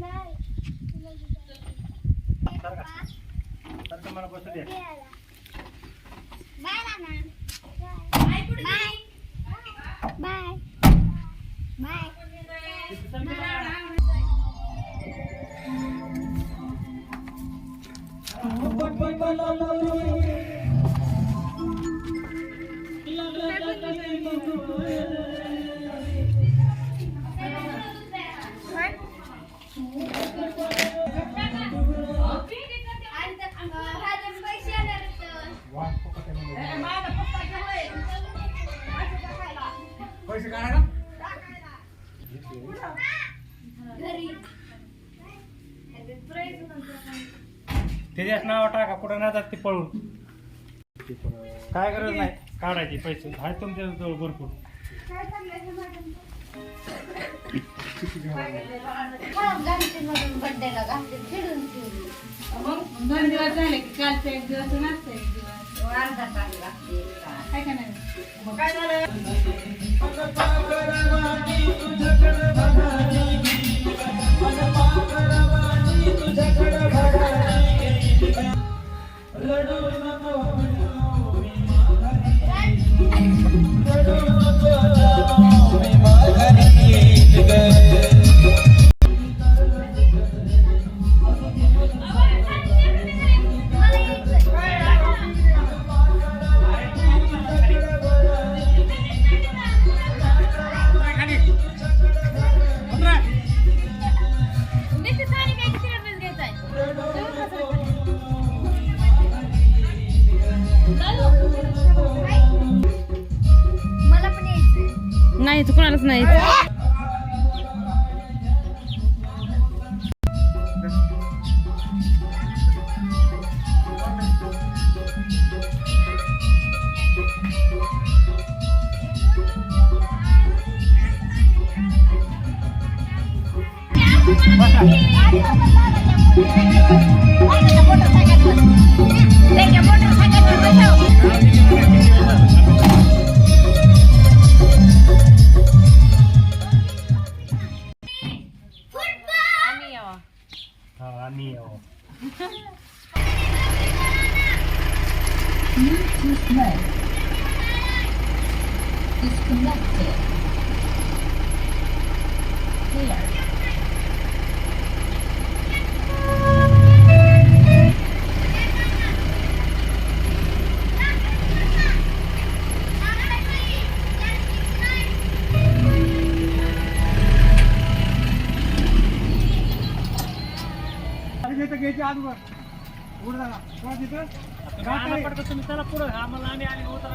Bye. पैसे काढा का त्याच्याच नाव टाका कुठं नाही जात ते पळून. काय गरज नाही काढायचे पैसे. आहे तुमच्या जवळ भरपूर दोन दिवस झाले की कालचा एक दिवस एक दिवस. अर्धा तास लागते काय का नाही काय मला नाही तू कोणालाच नाही you. હા નહીં આવો Bluetooth mode disconnected. तुम्ही तिथं पुढं. आम्हाला आम्ही होत होता